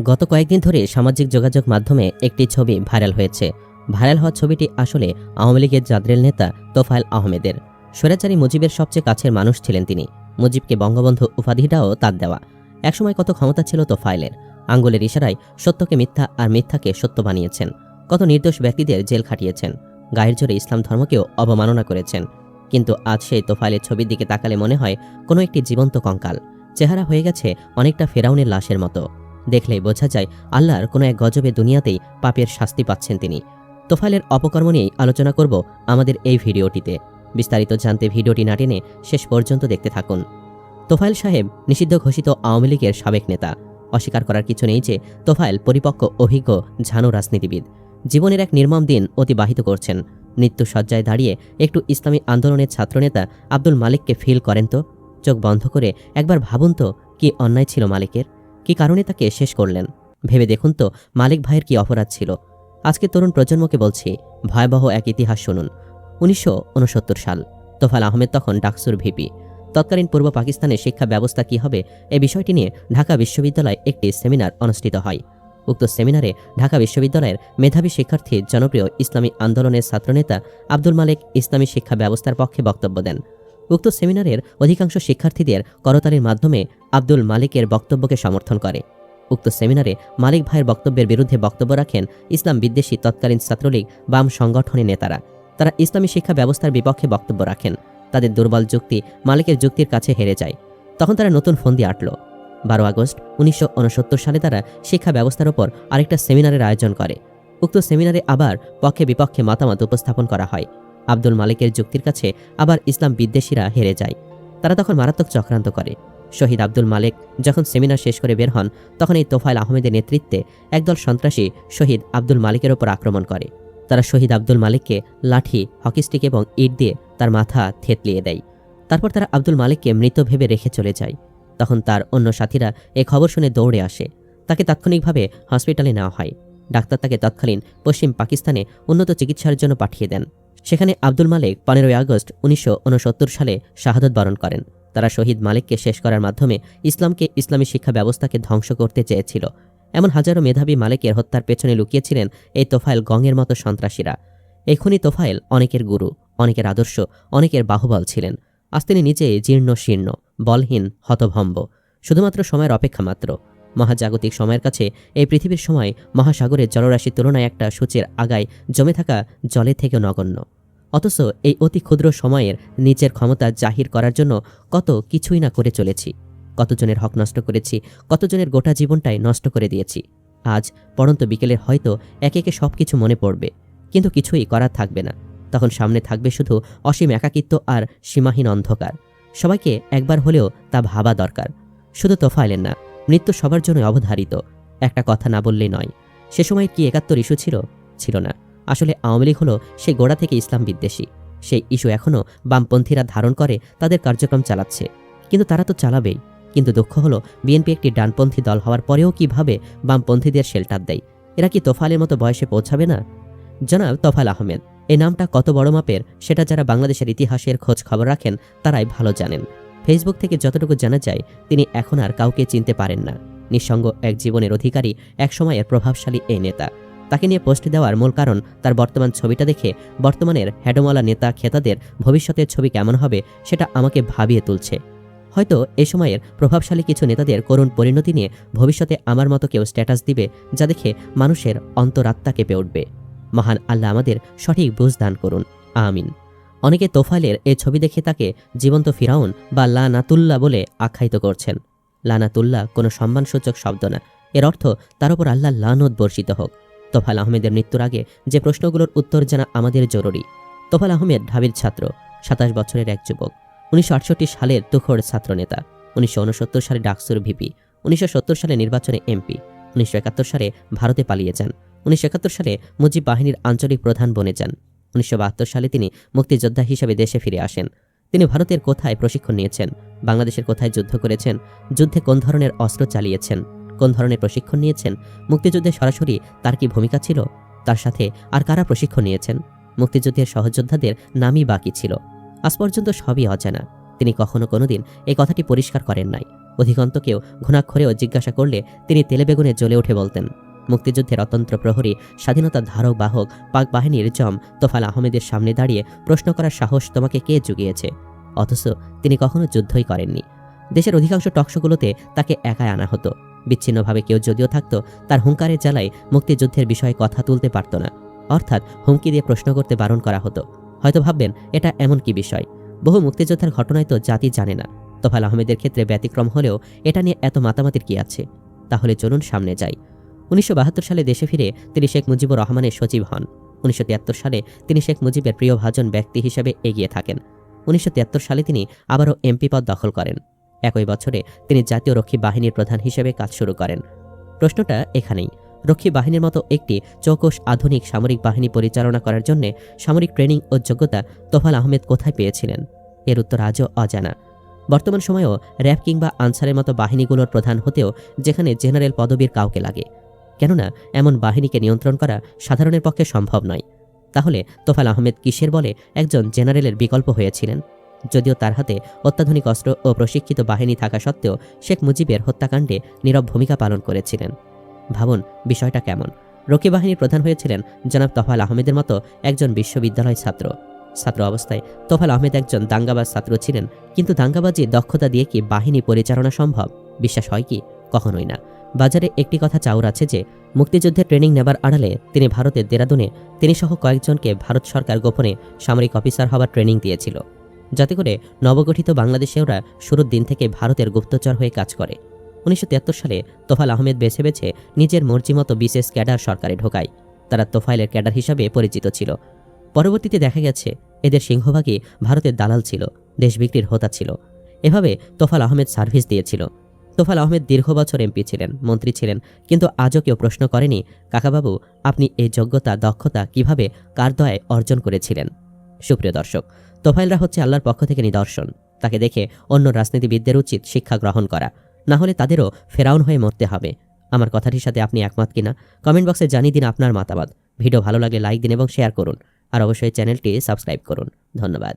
গত কয়েকদিন ধরে সামাজিক যোগাযোগ মাধ্যমে একটি ছবি ভাইরাল হয়েছে। ভাইরাল হওয়া ছবিটি আসলে আওয়ামী লীগের জাদ্রেল নেতা তোফায়েল আহমেদের। স্বৈরাচারী মুজিবের সবচেয়ে কাছের মানুষ ছিলেন তিনি। মুজিবকে বঙ্গবন্ধু উপাধিটাও তার দেওয়া। একসময় কত ক্ষমতা ছিল তোফায়েলের। আঙ্গুলের ইশারায় সত্যকে মিথ্যা আর মিথ্যাকে সত্য বানিয়েছেন। কত নির্দোষ ব্যক্তিদের জেল খাটিয়েছেন। গায়ের জোরে ইসলাম ধর্মকেও অবমাননা করেছেন। কিন্তু আজ সেই তোফায়েলের ছবির দিকে তাকালে মনে হয় কোনো একটি জীবন্ত কঙ্কাল। চেহারা হয়ে গেছে অনেকটা ফেরাউনের লাশের মতো। দেখলেই বোঝা যায় আল্লাহর কোনো এক গজবে দুনিয়াতেই পাপের শাস্তি পাচ্ছেন তিনি। তোফাইলের অপকর্ম নিয়েই আলোচনা করব আমাদের এই ভিডিওটিতে। বিস্তারিত জানতে ভিডিওটি না টেনে শেষ পর্যন্ত দেখতে থাকুন। তোফাইল সাহেব নিষিদ্ধ ঘোষিত আওয়ামী লীগের সাবেক নেতা। অস্বীকার করার কিছু নেই যে তোফাইল পরিপক্ক, অভিজ্ঞ, ঝানু রাজনীতিবিদ। জীবনের এক নির্মম দিন অতিবাহিত করছেন। মৃত্যু সজ্জায় দাঁড়িয়ে একটু ইসলামী আন্দোলনের ছাত্রনেতা আব্দুল মালিককে ফিল করেন তো? চোখ বন্ধ করে একবার ভাবুন তো, কি অন্যায় ছিল মালিকের? কি কারণে তাকে শেষ করলেন? ভেবে দেখুন তো, মালিক ভাইয়ের কি অপরাধ ছিল? আজকে তরুণ প্রজন্মকে বলছি, ভয়াবহ এক ইতিহাস শুনুন। উনিশশো উনসত্তর সাল তোফাল আহমেদ তখন ডাকসুর ভিপি। তৎকালীন পূর্ব পাকিস্তানের শিক্ষা ব্যবস্থা কি হবে এই বিষয়টি নিয়ে ঢাকা বিশ্ববিদ্যালয়ে একটি সেমিনার অনুষ্ঠিত হয়। উক্ত সেমিনারে ঢাকা বিশ্ববিদ্যালয়ের মেধাবী শিক্ষার্থী জনপ্রিয় ইসলামী আন্দোলনের ছাত্রনেতা আব্দুল মালিক ইসলামী শিক্ষা ব্যবস্থার পক্ষে বক্তব্য দেন। উক্ত সেমিনারের অধিকাংশ শিক্ষার্থীদের করতালির মাধ্যমে আব্দুল মালিকের বক্তব্যকে সমর্থন করে। উক্ত সেমিনারে মালিক ভাইয়ের বক্তব্যের বিরুদ্ধে বক্তব্য রাখেন ইসলাম বিদ্বেষী তৎকালীন ছাত্রলীগ বাম সংগঠনের নেতারা। তারা ইসলামী শিক্ষা ব্যবস্থার বিপক্ষে বক্তব্য রাখেন। তাদের দুর্বল যুক্তি মালিকের যুক্তির কাছে হেরে যায়। তখন তারা নতুন ফন্দি আটল। বারো আগস্ট উনিশশো উনসত্তর সালে তারা শিক্ষা ব্যবস্থার ওপর আরেকটা সেমিনারের আয়োজন করে। উক্ত সেমিনারে আবার পক্ষে বিপক্ষে মতামত উপস্থাপন করা হয়। আব্দুল মালিকের যুক্তির কাছে আবার ইসলাম বিদ্বেষীরা হেরে যায়। তারা তখন মারাত্মক চক্রান্ত করে। শহীদ আব্দুল মালিক যখন সেমিনার শেষ করে বের হন, তখন এই তোফাইল আহমেদের নেতৃত্বে একদল সন্ত্রাসী শহীদ আব্দুল মালিকের ওপর আক্রমণ করে। তারা শহীদ আব্দুল মালিককে লাঠি হকিস্টিক এবং ইট দিয়ে তার মাথা থেতলিয়ে দেয়। তারপর তারা আব্দুল মালিককে মৃত ভেবে রেখে চলে যায়। তখন তার অন্য সাথীরা এ খবর শুনে দৌড়ে আসে। তাকে তাৎক্ষণিকভাবে হসপিটালে নেওয়া হয়। ডাক্তার তাকে তৎকালীন পশ্চিম পাকিস্তানে উন্নত চিকিৎসার জন্য পাঠিয়ে দেন। সেখানে আব্দুল মালিক পনেরোই আগস্ট উনিশশো ঊনসত্তর সালে শাহাদত বরণ করেন। তারা শহীদ মালিককে শেষ করার মাধ্যমে ইসলামকে ইসলামী শিক্ষা ব্যবস্থাকে ধ্বংস করতে চেয়েছিল। এমন হাজারো মেধাবী মালিকের হত্যার পেছনে লুকিয়েছিলেন এই তোফাইল গঙের মতো সন্ত্রাসীরা। এখনই তোফাইল অনেকের গুরু, অনেকের আদর্শ, অনেকের বাহুবল ছিলেন। আজ তিনি নিজে জীর্ণ শীর্ণ, বলহীন, হতভম্ব, শুধুমাত্র সময়ের অপেক্ষা মাত্র। মহাজাগতিক সময়ের কাছে এই পৃথিবীর সময় মহাসাগরের জলরাশির তুলনায় একটা সূচের আগায় জমে থাকা জলে থেকেও নগণ্য। অথচ এই অতি ক্ষুদ্র সময়ের নিজের ক্ষমতা জাহির করার জন্য কত কিছুই না করে চলেছি। কতজনের হক নষ্ট করেছি, কতজনের গোটা জীবনটাই নষ্ট করে দিয়েছি। আজ পড়ন্ত বিকেলের হয়তো একে একে সব কিছু মনে পড়বে, কিন্তু কিছুই করার থাকবে না। তখন সামনে থাকবে শুধু অসীম একাকিত্ব আর সীমাহীন অন্ধকার। সবাইকে একবার হলেও তা ভাবা দরকার। শুধু তোফাইলের না মৃত্যু সবার জন্য অবধারিত। একটা কথা না বললেই নয়, সে সময় কি একাত্তর ইস্যু ছিল? ছিল না। আসলে আওয়ামী লীগ হলো সেই গোড়া থেকে ইসলাম বিদ্বেষী। সেই ইস্যু এখনও বামপন্থীরা ধারণ করে, তাদের কার্যক্রম চালাচ্ছে। কিন্তু তারা তো চালাবেই। কিন্তু দুঃখ হলো, বিএনপি একটি ডানপন্থী দল হওয়ার পরেও কীভাবে বামপন্থীদের শেল্টার দেয়? এরা কি তোফালের মতো বয়সে পৌঁছাবে না? জনাব তোফাল আহমেদ এই নামটা কত বড় মাপের? সেটা যারা বাংলাদেশের ইতিহাসের খোঁজ খবর রাখেন, তারাই ভালো জানেন। ফেসবুক থেকে যতটুকু জানা যায়, তিনি এখন আর কাউকে চিনতে পারেন না। নিঃসঙ্গ এক জীবনের অধিকারী এক সময়ের প্রভাবশালী এই নেতা। তাকে নিয়ে পোস্ট দেওয়ার মূল কারণ তার বর্তমান ছবিটা দেখে বর্তমানের হেডমালা নেতা খেতাদের ভবিষ্যতের ছবি কেমন হবে সেটা আমাকে ভাবিয়ে তুলছে। হয়তো এ সময়ের প্রভাবশালী কিছু নেতাদের করুণ পরিণতি নিয়ে ভবিষ্যতে আমার মতো কেউ স্ট্যাটাস দিবে যা দেখে মানুষের অন্তরাত্মা কেঁপে উঠবে। মহান আল্লাহ আমাদের সঠিক বুঝ দান করুন। আমিন। অনেকে তোফাইলের এ ছবি দেখে তাকে জীবন্ত ফিরাউন বা লানাতুল্লাহ বলে আখ্যায়িত করছেন। লানাতুল্লাহ কোনো সম্মানসূচক শব্দ না। এর অর্থ, তার উপর আল্লাহ লানত বর্ষিত হোক। তোফাল আহমেদের মৃত্যুর আগে যে প্রশ্নগুলোর উত্তর জানা আমাদের জরুরি। তোফাল আহমেদ ঢাবির ছাত্র, সাতাশ বছরের এক যুবক, উনিশশো আটষট্টি সালের তুখোর ছাত্রনেতা, উনিশশো উনসত্তর সালে ডাকসুর ভিপি, উনিশশো সত্তর সালে নির্বাচনে এমপি, উনিশশো একাত্তর সালে ভারতে পালিয়ে যান, উনিশশো একাত্তর সালে মুজিব বাহিনীর আঞ্চলিক প্রধান বনে যান। উনিশশো বাহাত্তর সালে তিনি মুক্তিযোদ্ধা হিসেবে দেশে ফিরে আসেন। তিনি ভারতের কোথায় প্রশিক্ষণ নিয়েছেন? বাংলাদেশের কোথায় যুদ্ধ করেছেন? যুদ্ধে কোন ধরনের অস্ত্র চালিয়েছেন? কোন ধরনের প্রশিক্ষণ নিয়েছেন? মুক্তিযুদ্ধে সরাসরি তার কি ভূমিকা ছিল? তার সাথে আর কারা প্রশিক্ষণ নিয়েছেন? মুক্তিযুদ্ধের সহযোদ্ধাদের নামই বাকি ছিল? আজ পর্যন্ত সবই অজানা। তিনি কখনো কোনোদিন এই কথাটি পরিষ্কার করেন নাই। অধিকন্তকেও ঘুণাক্ষরেও জিজ্ঞাসা করলে তিনি তেলেবেগুনে জ্বলে উঠে বলতেন মুক্তিযুদ্ধের অতন্ত্র প্রহরী, স্বাধীনতা ধারক বাহক, পাক বাহিনীর জম তোফাল আহমেদের সামনে দাঁড়িয়ে প্রশ্ন করার সাহস তোমাকে কে জুগিয়েছে? অথচ তিনি কখনো যুদ্ধই করেননি। দেশের অধিকাংশ টকশোগুলোতে তাকে একাই আনা হতো। বিচ্ছিন্নভাবে কেউ যদিও থাকতো, তার হুঙ্কারের জ্বালায় মুক্তিযুদ্ধের বিষয়ে কথা তুলতে পারত না। অর্থাৎ হুমকি দিয়ে প্রশ্ন করতে বারণ করা হতো। হয়তো ভাববেন, এটা এমন কি বিষয়? বহু মুক্তিযোদ্ধার ঘটনায় তো জাতি জানে না। তোফাল আহমেদের ক্ষেত্রে ব্যতিক্রম হলেও এটা নিয়ে এত মাতামাতির কি আছে? তাহলে চলুন সামনে যাই। উনিশশো বাহাত্তর সালে দেশে ফিরে তিনি শেখ মুজিবুর রহমানের সচিব হন। উনিশশো তিয়াত্তর সালে তিনি শেখ মুজিবের প্রিয় ভাজন ব্যক্তি হিসেবে এগিয়ে থাকেন। উনিশশো তিয়াত্তর সালে তিনি আবারও এমপি পদ দখল করেন। একই বছরে তিনি জাতীয় রক্ষী বাহিনীর প্রধান হিসেবে কাজ শুরু করেন। প্রশ্নটা এখানেই। রক্ষী বাহিনীর মতো একটি চৌকস আধুনিক সামরিক বাহিনী পরিচালনা করার জন্য সামরিক ট্রেনিং ও যোগ্যতা তোফাল আহমেদ কোথায় পেয়েছিলেন? এর উত্তর আজও অজানা। বর্তমান সময়েও র্যাব কিংবা আনসারের মতো বাহিনীগুলোর প্রধান হতেও যেখানে জেনারেল পদবীর কাউকে লাগে। কেননা এমন বাহিনীকে নিয়ন্ত্রণ করা সাধারণের পক্ষে সম্ভব নয়। তাহলে তোফাল আহমেদ কিসের বলে একজন জেনারেলের বিকল্প হয়েছিলেন? যদিও তার হাতে অত্যাধুনিক অস্ত্র ও প্রশিক্ষিত বাহিনী থাকা সত্ত্বেও শেখ মুজিবের হত্যাকাণ্ডে নীরব ভূমিকা পালন করেছিলেন। ভাবুন বিষয়টা কেমন? রকি বাহিনীর প্রধান হয়েছিলেন জনাব তফাল আহমেদের মতো একজন বিশ্ববিদ্যালয় ছাত্র। ছাত্র অবস্থায় তোফাল আহমেদ একজন দাঙ্গাবাজ ছাত্র ছিলেন, কিন্তু দাঙ্গাবাজি দক্ষতা দিয়ে কি বাহিনী পরিচালনা সম্ভব? বিশ্বাস হয় কি? কখনোই না। বাজারে একটি কথা চাউর আছে যে মুক্তিযুদ্ধে ট্রেনিং নেবার আড়ালে তিনি ভারতের দেরাদুনে তিনি সহ কয়েকজনকে ভারত সরকার গোপনে সামরিক অফিসার হওয়ার ট্রেনিং দিয়েছিল। যাতে করে নবগঠিত বাংলাদেশেওরা শুরুর দিন থেকে ভারতের গুপ্তচর হয়ে কাজ করে। উনিশশো তিয়াত্তর সালে তোফাল আহমেদ বেছে বেছে নিজের মর্জি মতো বিশেষ ক্যাডার সরকারে ঢোকায়। তারা তোফাইলের ক্যাডার হিসাবে পরিচিত ছিল। পরবর্তীতে দেখা গেছে, এদের সিংহভাগই ভারতের দালাল ছিল, দেশ বিক্রির হোতা ছিল। এভাবে তোফাল আহমেদ সার্ভিস দিয়েছিল। তোফাল আহমেদ দীর্ঘ বছর এমপি ছিলেন, মন্ত্রী ছিলেন, কিন্তু আজও কেউ প্রশ্ন করেনি, কাকাবাবু, আপনি এই যোগ্যতা, দক্ষতা কীভাবে কার দয়ায় অর্জন করেছিলেন? সুপ্রিয় দর্শক তোফাইলরা হচ্ছে আল্লাহর পক্ষ থেকে নিদর্শন। তাকে দেখে অন্য রাজনীতিবিদদের উচিত শিক্ষা গ্রহণ করা। না হলে তাদেরও ফেরাউন হয়ে মরতে হবে। আমার কথাটির সাথে আপনি একমত কিনা? কমেন্ট বক্সে জানিয়ে দিন আপনার মতামত। ভিডিও ভালো লাগলে লাইক দিন এবং শেয়ার করুন। আর অবশ্যই চ্যানেলটি সাবস্ক্রাইব করুন। ধন্যবাদ।